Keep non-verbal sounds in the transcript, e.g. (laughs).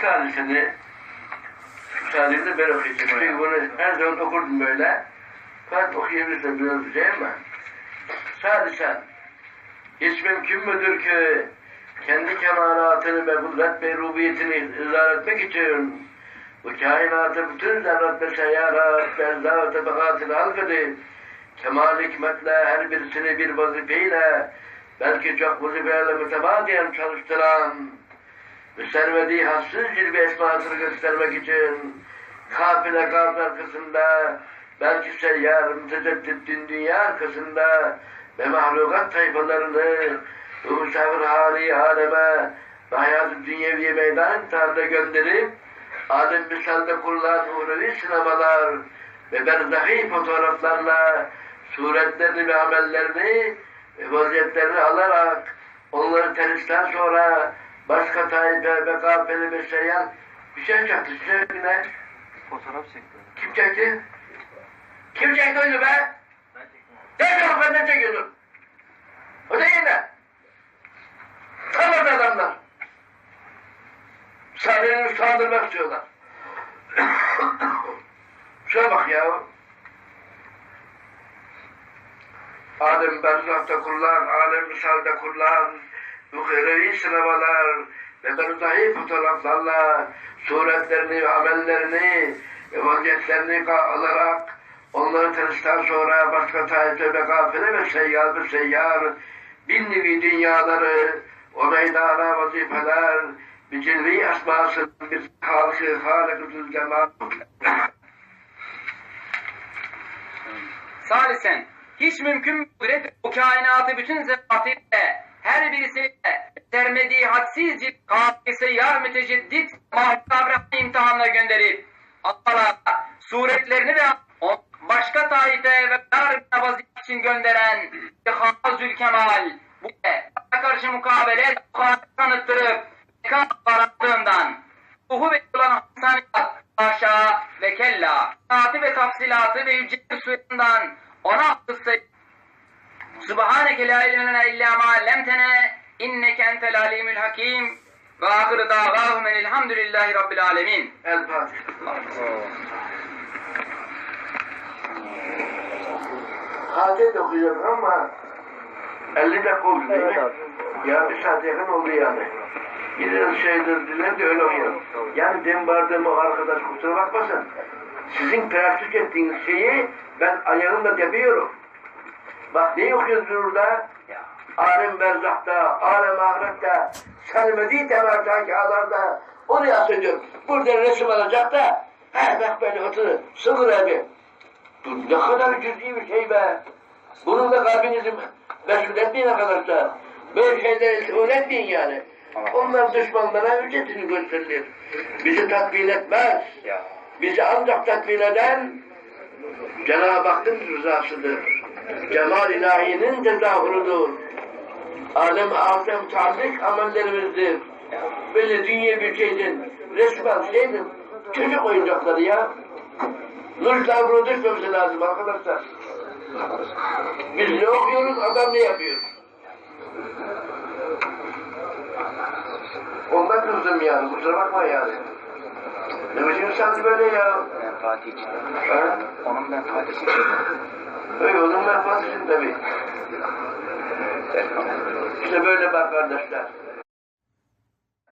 sadesini sadesini ben okuyacağım. Çünkü bunu her zaman okurdum böyle. Fakat okuyabilirsem biraz değil mi? Sadesen hiç mümkün müdür ki kendi kemalatını ve kudret ve rubiyetini izah etmek için bu kainatı bütün zerrat ve seyyarat ve erzâ ve tabakatını halk edip kemal hikmetle her birisini bir vazifeyle belki çok vazifeyle mütevadiyen çalıştıran ve servediği hassız cilve esmasını göstermek için kafile gaz arkasında belki seyyar müteceddit din dünya arkasında ve mahlukat tayfalarını bu misafir hali aleme ve hayat-ı dünyeviye meydan imtihanına gönderip alem misalde kurulan uhrevi sinemalar ve berzahi fotoğraflarla suretlerini ve amellerini ve vaziyetlerini alarak onları teristen sonra başka taife ve kafeli ve seyyar bir şey çaktı size ne? Fotoğraf çekti. Kim çekti? Kim çekti oyunu be? Ne yok benden çekiyordun? O da yine. Tamam adamlar. Sahnenin saldırmak istiyorlar. (coughs) Şuna bak ya. Alem berzahta kurulan, alem misalde kurulan, muhrevi sınavalar ve berzahi fotoğraflarla suretlerini ve amellerini ve vaziyetlerini alarak onları tanıştan sonra başka taife ve gafile ve seyyar ve seyyar bin nevi dünyaları o meydana vazifeler bir cilvi esmasın bir halkı halıkı Salisen, hiç mümkün kudret bu kainatı bütün zevatıyla her birisi sermediği hadsiz cilt kafisi yar müteceddit mahkabra imtihanına gönderip Allah'a suretlerini ve başka taife ve dar vaziyet için gönderen Hazül Kemal bu karşı mukabele tanıttırıp kan barattığından ruhu ve olan hasaniyat haşa ve kella saati ve tafsilatı ve yüce suyundan ona akısı Subhaneke la ilme lena illa ma allamtana inneke entel alimul hakim ve ahir davahum elhamdülillahi rabbil alemin. El Fatiha. Hacet okuyorum ama 50 dakika oldu değil mi? Ya bir saat yakın oldu yani. Biraz şeydir diler de öyle okuyalım. Yani dem vardığım o arkadaş kusura bakmasın. Sizin praktik ettiğiniz şeyi ben ayağımla demiyorum. Bak ne okuyoruz burada? Alem berzakta, alem ahirette, sermediği temerden kağılarda oraya asacak. Burada resim alacak da he bak böyle otur, sığır evi. Bu ne kadar cüz'i bir şey be. Bununla kalbinizi meşgul etmeyin arkadaşlar. Böyle şeyleri ishul etmeyin yani. Onlar düşmanlara ücretini gösterilir. Bizi tatmin etmez. Bizi ancak tatmin eden Cenab-ı Hakk'ın rızasıdır. Cemal ilahinin tezahürüdür. Alem ahirete mutallik amellerimizdir. Böyle dünya bir şeyden resmen şeydir. Çocuk oyuncakları ya. Nurla bunu düşmemesi lazım arkadaşlar. Biz ne okuyoruz, adam ne yapıyor? Ondan kızdım yani, kusura bakma yani. Ne biçim insandı böyle ya? Menfaati için. Ha? Onun menfaati için. (laughs) Öyle onun menfaati